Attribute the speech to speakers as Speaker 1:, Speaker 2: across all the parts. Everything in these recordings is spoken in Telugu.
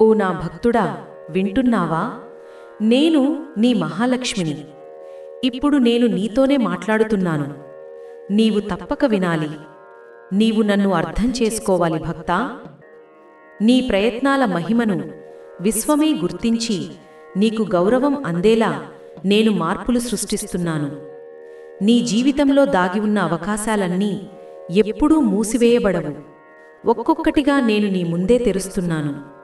Speaker 1: ఓ నా భక్తుడా వింటున్నావా? నేను నీ మహాలక్ష్మిని. ఇప్పుడు నేను నీతోనే మాట్లాడుతున్నాను. నీవు తప్పక వినాలి. నీవు నన్ను అర్థం చేసుకోవాలి భక్తా. నీ ప్రయత్నాల మహిమను విశ్వమే గుర్తించి నీకు గౌరవం అందేలా నేను మార్పులు సృష్టిస్తున్నాను. నీ జీవితంలో దాగి ఉన్న అవకాశాలన్నీ ఎప్పుడూ మూసివేయబడవు. ఒక్కొక్కటిగా నేను నీ ముందే తెరుస్తున్నాను.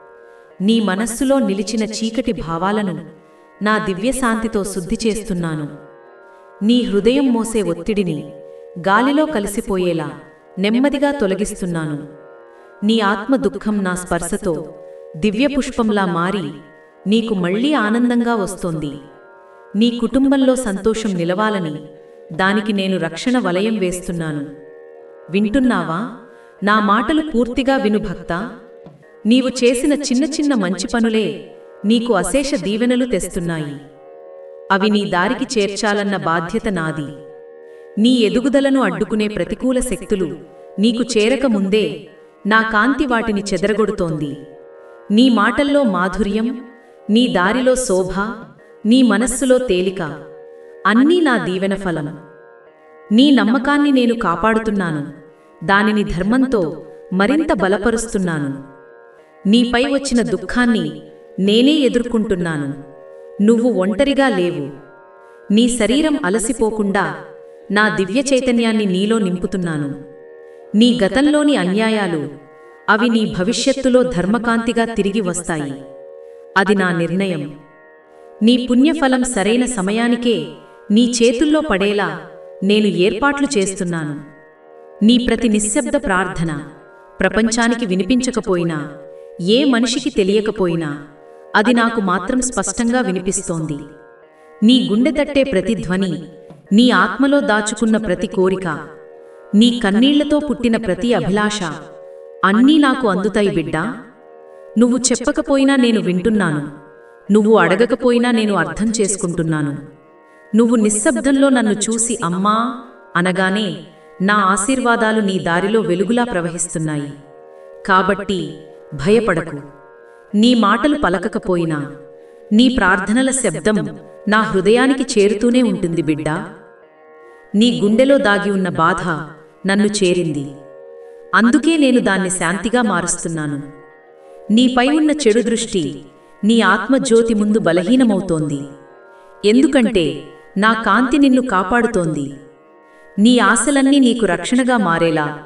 Speaker 1: నీ మనస్సులో నిలిచిన చీకటి భావాలను నా దివ్యశాంతితో శుద్ధి చేస్తున్నాను. నీ హృదయం మోసే ఒత్తిడిని గాలిలో కలిసిపోయేలా నెమ్మదిగా తొలగిస్తున్నాను. నీ ఆత్మ దుఃఖం నా స్పర్శతో దివ్యపుష్పంలా మారి నీకు మళ్ళీ ఆనందంగా వస్తోంది. నీ కుటుంబంలో సంతోషం నిలవాలని దానికి నేను రక్షణ వలయం వేస్తున్నాను. వింటున్నావా? నా మాటలు పూర్తిగా విను భక్తా. నీవు చేసిన చిన్న చిన్న మంచి పనులే నీకు అశేష దీవెనలు తెస్తున్నాయి. అవి నీ దారికి చేర్చాలన్న బాధ్యత నాది. నీ ఎదుగుదలను అడ్డుకునే ప్రతికూల శక్తులు నీకు చేరకముందే నా కాంతి వాటిని చెదరగొడుతోంది. నీ మాటల్లో మాధుర్యం నీ దారిలో శోభ నీ మనస్సులో తేలిక అన్నీ నా దీవెన ఫలం. నీ నమ్మకాన్ని నేను కాపాడుతున్నాను. దానిని ధర్మంతో మరింత బలపరుస్తున్నాను. నీపై వచ్చిన దుఃఖాన్ని నేనే ఎదుర్కొంటున్నాను. నువ్వు ఒంటరిగా లేవు. నీ శరీరం అలసిపోకుండా నా దివ్య చైతన్యాన్ని నీలో నింపుతున్నాను. నీ గతంలోని అన్యాయాలు అవి నీ భవిష్యత్తులో ధర్మకాంతిగా తిరిగి వస్తాయి. అది నా నిర్ణయం. నీ పుణ్యఫలం సరైన సమయానికే నీ చేతుల్లో పడేలా నేను ఏర్పాట్లు చేస్తున్నాను. నీ ప్రతి నిశ్శబ్ద ప్రార్థన ప్రపంచానికి వినిపించకపోయినా ఏ మనిషికి తెలియకపోయినా అది నాకు మాత్రం స్పష్టంగా వినిపిస్తోంది. నీ గుండె తట్టే ప్రతి ధ్వని నీ ఆత్మలో దాచుకున్న ప్రతి కోరిక నీ కన్నీళ్ళతో పుట్టిన ప్రతి అభిలాష అన్నీ నాకు అందుతాయి బిడ్డా. నువ్వు చెప్పకపోయినా నేను వింటున్నాను. నువ్వు అడగకపోయినా నేను అర్థం చేసుకుంటున్నాను. నువ్వు నిశ్శబ్దంలో నన్ను చూసి అమ్మా అనగానే నా ఆశీర్వాదాలు నీ దారిలో వెలుగులా ప్రవహిస్తున్నాయి. కాబట్టి భయపడకు. నీ మాటలు పలకకపోయినా నీ ప్రార్థనల శబ్దం నా హృదయానికి చేరుతూనే ఉంటుంది బిడ్డా. నీ గుండెలో దాగి ఉన్న బాధ నన్ను చేరింది. అందుకే నేను దాన్ని శాంతిగా మారుస్తున్నాను. నీపై ఉన్న చెడు దృష్టి నీ ఆత్మజ్యోతి ముందు బలహీనమవుతోంది. ఎందుకంటే నా కాంతి నిన్ను కాపాడుతోంది. నీ ఆశలన్నీ నీకు రక్షణగా మారేలా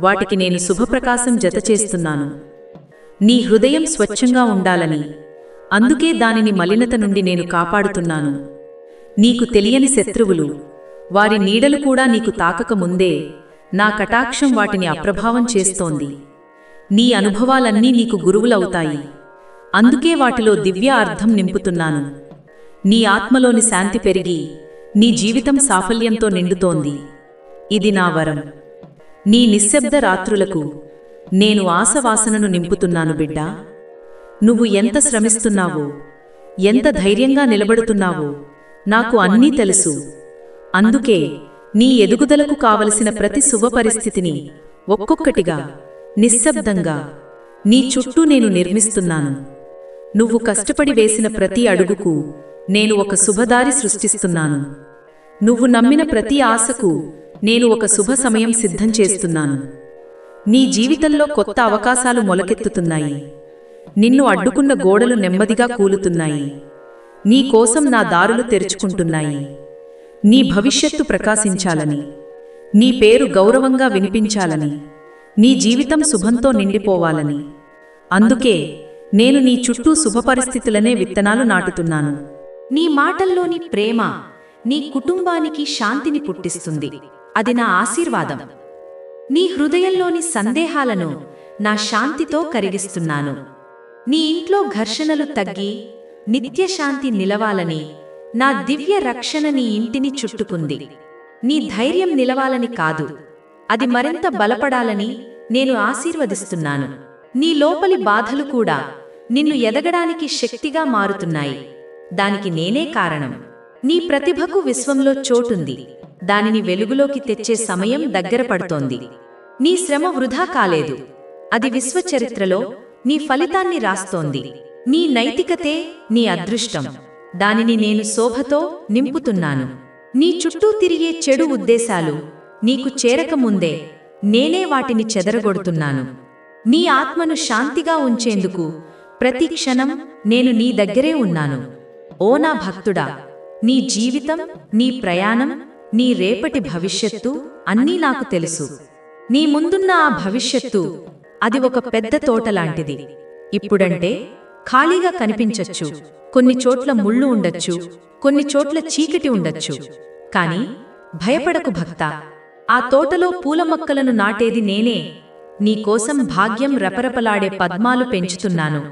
Speaker 1: వాటికి నేను శుభప్రకాశం జతచేస్తున్నాను. నీ హృదయం స్వచ్ఛంగా ఉండాలని. అందుకే దానిని మలినత నుండి నేను కాపాడుతున్నాను. నీకు తెలియని శత్రువులు వారి నీడలు కూడా నీకు తాకకముందే నా కటాక్షం వాటిని అప్రభావం చేస్తోంది. నీ అనుభవాలన్నీ నీకు గురువులవుతాయి. అందుకే వాటిలో దివ్య అర్థం నింపుతున్నాను. నీ ఆత్మలోని శాంతి పెరిగి నీ జీవితం సాఫల్యంతో నిండుతోంది. ఇది నా వరం. నీ నిశ్శబ్ద రాత్రులకు నేను ఆశవాసనను నింపుతున్నాను బిడ్డా. నువ్వు ఎంత శ్రమిస్తున్నావో ఎంత ధైర్యంగా నిలబడుతున్నావో నాకు అన్నీ తెలుసు. అందుకే నీ ఎదుగుదలకు కావలసిన ప్రతి శుభ పరిస్థితిని ఒక్కొక్కటిగా నిశ్శబ్దంగా నీ చుట్టూ నేను నిర్మిస్తున్నాను. నువ్వు కష్టపడి వేసిన ప్రతి అడుగుకు నేను ఒక శుభదారి సృష్టిస్తున్నాను. నువ్వు నమ్మిన ప్రతి ఆశకు నేను ఒక శుభ సమయం సిద్ధం చేస్తున్నాను. నీ జీవితంలో కొత్త అవకాశాలు మొలకెత్తుతున్నాయి. నిన్ను అడ్డుకున్న గోడలు నెమ్మదిగా కూలుతున్నాయి. నీ కోసం నా దారులు తెరుచుకుంటున్నాయి. నీ భవిష్యత్తు ప్రకాశించాలని. నీ పేరు గౌరవంగా వినిపించాలని. నీ జీవితం శుభంతో నిండిపోవాలని. అందుకే నేను నీ చుట్టూ శుభ పరిస్థితులనే విత్తనాలు నాటుతున్నాను.
Speaker 2: నీ మాటల్లోని ప్రేమ నీ కుటుంబానికి శాంతిని పుట్టిస్తుంది. అది నా ఆశీర్వాదం. నీ హృదయంలోని సందేహాలను నా శాంతితో కరిగిస్తున్నాను. నీ ఇంట్లో ఘర్షణలు తగ్గి నిత్యశాంతి నిలవాలని నా దివ్య రక్షణ నీ ఇంటిని చుట్టుకుంది. నీ ధైర్యం నిలవాలని కాదు. అది మరింత బలపడాలని నేను ఆశీర్వదిస్తున్నాను. నీ లోపలి బాధలు కూడా నిన్ను ఎదగడానికి శక్తిగా మారుతున్నాయి. దానికి నేనే కారణం. నీ ప్రతిభకు విశ్వంలో చోటుంది. దానిని వెలుగులోకి తెచ్చే సమయం దగ్గర పడుతోంది. నీ శ్రమ వృధా కాలేదు. అది విశ్వచరిత్రలో నీ ఫలితాన్ని రాస్తోంది. నీ నైతికతే నీ అదృష్టం. దానిని నేను శోభతో నింపుతున్నాను. నీ చుట్టూ తిరిగే చెడు ఉద్దేశాలు నీకు చేరకముందే నేనే వాటిని చెదరగొడుతున్నాను. నీ ఆత్మను శాంతిగా ఉంచేందుకు ప్రతి క్షణం నేను నీ దగ్గరే ఉన్నాను. ఓ నా భక్తుడా నీ జీవితం నీ ప్రయాణం నీ రేపటి భవిష్యత్తు అన్నీ నాకు తెలుసు. నీ ముందున్న ఆ భవిష్యత్తు అది ఒక పెద్ద తోటలాంటిది. ఇప్పుడంటే ఖాళీగా కనిపించచ్చు. కొన్ని చోట్ల ముళ్ళు ఉండొచ్చు. కొన్ని చోట్ల చీకటి ఉండొచ్చు. కాని భయపడకు భక్త. ఆ తోటలో పూల మొక్కలను నాటేది నేనే. నీకోసం భాగ్యం రెపరెపలాడే పద్మాలు పెంచుతున్నాను.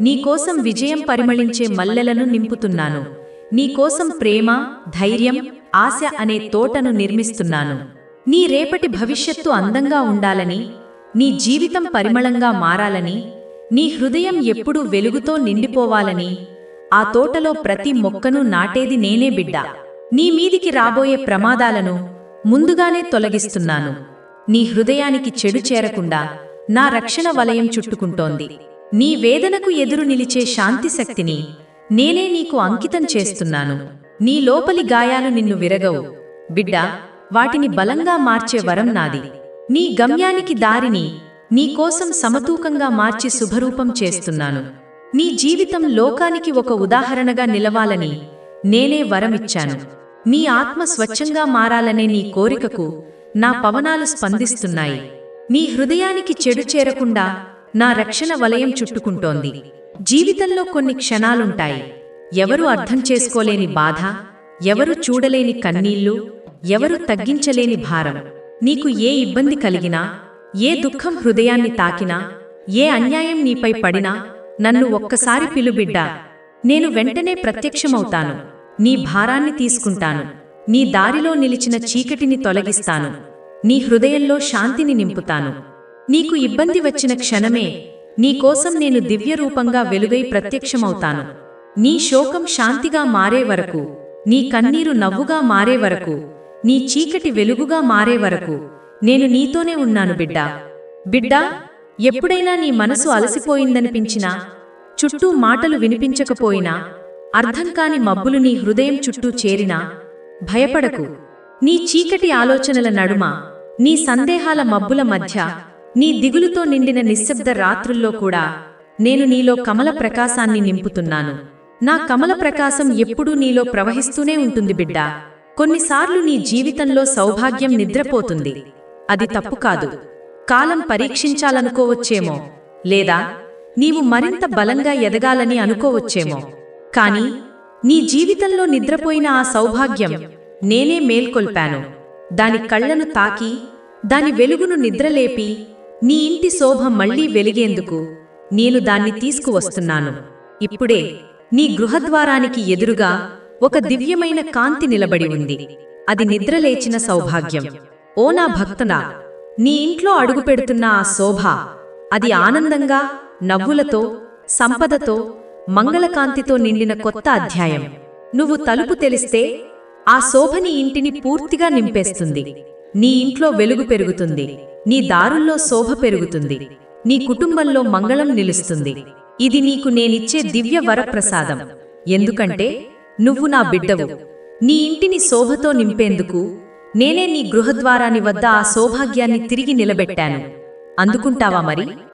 Speaker 2: నీకోసం విజయం పరిమళించే మల్లెలను నింపుతున్నాను. నీకోసం ప్రేమ ధైర్యం ఆశ అనే తోటను నిర్మిస్తున్నాను. నీ రేపటి భవిష్యత్తు అందంగా ఉండాలని నీ జీవితం పరిమళంగా మారాలని నీ హృదయం ఎప్పుడూ వెలుగుతో నిండిపోవాలని ఆ తోటలో ప్రతి మొక్కను నాటేది నేనే బిడ్డ. నీ మీదికి రాబోయే ప్రమాదాలను ముందుగానే తొలగిస్తున్నాను. నీ హృదయానికి చెడు చేరకుండా నా రక్షణ వలయం చుట్టుకుంటోంది. నీ వేదనకు ఎదురు నిలిచే శాంతిశక్తిని నేనే నీకు అంకితం చేస్తున్నాను. నీ లోపలి గాయాలు నిన్ను విరగవు. బిడ్డా వాటిని బలంగా మార్చే వరం నాది. నీ గమ్యానికి దారిని నీకోసం సమతూకంగా మార్చి శుభరూపం చేస్తున్నాను. నీ జీవితం లోకానికి ఒక ఉదాహరణగా నిలవాలని నేనే వరమిచ్చాను. నీ ఆత్మ స్వచ్ఛంగా మారాలనే నీ కోరికకు నా పవనాలు స్పందిస్తున్నాయి. నీ హృదయానికి చెడు చేరకుండా నా రక్షణ వలయం చుట్టుకుంటోంది. జీవితంలో కొన్ని క్షణాలుంటాయి. ఎవరు అర్థం చేసుకోలేని బాధ ఎవరు చూడలేని కన్నీళ్ళు ఎవరు తగ్గించలేని భారం. నీకు ఏ ఇబ్బంది కలిగినా ఏ దుఃఖం హృదయాన్ని తాకినా ఏ అన్యాయం నీపై పడినా నన్ను ఒక్కసారి పిలుబిడ్డా. నేను వెంటనే ప్రత్యక్షమవుతాను. నీ భారాన్ని తీసుకుంటాను. నీ దారిలో నిలిచిన చీకటిని తొలగిస్తాను. నీ హృదయంలో శాంతిని నింపుతాను. నీకు ఇబ్బంది వచ్చిన క్షణమే నీకోసం నేను దివ్యరూపంగా వెలుగై ప్రత్యక్షమవుతాను. నీ శోకం శాంతిగా మారే వరకు నీ కన్నీరు నవ్వుగా మారే వరకు నీ చీకటి వెలుగుగా మారే వరకు నేను నీతోనే ఉన్నాను బిడ్డా. బిడ్డా ఎప్పుడైనా నీ మనసు అలసిపోయిందనిపించినా చుట్టూ మాటలు వినిపించకపోయినా అర్థం కాని మబ్బులు నీ హృదయం చుట్టూ చేరినా భయపడకు. నీ చీకటి ఆలోచనల నడుమ నీ సందేహాల మబ్బుల మధ్య నీ దిగులుతో నిండిన నిశ్శబ్ద రాత్రుల్లో కూడా నేను నీలో కమల ప్రకాశాన్ని నింపుతున్నాను. నా కమల ప్రకాశం ఎప్పుడూ నీలో ప్రవహిస్తూనే ఉంటుంది బిడ్డా. కొన్నిసార్లు నీ జీవితంలో సౌభాగ్యం నిద్రపోతుంది. అది తప్పు కాదు. కాలం పరీక్షించాలనుకోవచ్చేమో. లేదా నీవు మరింత బలంగా ఎదగాలని అనుకోవచ్చేమో. కాని నీ జీవితంలో నిద్రపోయిన ఆ సౌభాగ్యం నేనే మేల్కొల్పాను. దాని కళ్ళను తాకి దాని వెలుగును నిద్రలేపి నీ ఇంటి శోభ మళ్ళీ వెలిగేందుకు నేను దాన్ని తీసుకువస్తున్నాను. ఇప్పుడే నీ గృహద్వారానికి ఎదురుగా ఒక దివ్యమైన కాంతి నిలబడి ఉంది. అది నిద్రలేచిన సౌభాగ్యం. ఓ నా భక్తనా నీ ఇంట్లో అడుగుపెడుతున్న ఆ శోభ అది ఆనందంగా నవ్వులతో సంపదతో మంగళకాంతితో నిండిన కొత్త అధ్యాయం. నువ్వు తలుపు తెలిస్తే ఆ శోభ నీ ఇంటిని పూర్తిగా నింపేస్తుంది. నీ ఇంట్లో వెలుగు పెరుగుతుంది. నీ దారుల్లో శోభ పెరుగుతుంది. నీ కుటుంబంలో మంగళం నిలుస్తుంది. ఇది నీకు నేనిచ్చే దివ్య వరప్రసాదం. ఎందుకంటే నువ్వు నా బిడ్డవు. నీ ఇంటిని శోభతో నింపేందుకు నేనే నీ గృహద్వారాని వద్ద ఆ సౌభాగ్యాన్ని తిరిగి నిలబెట్టాను. అందుకుంటావా మరి?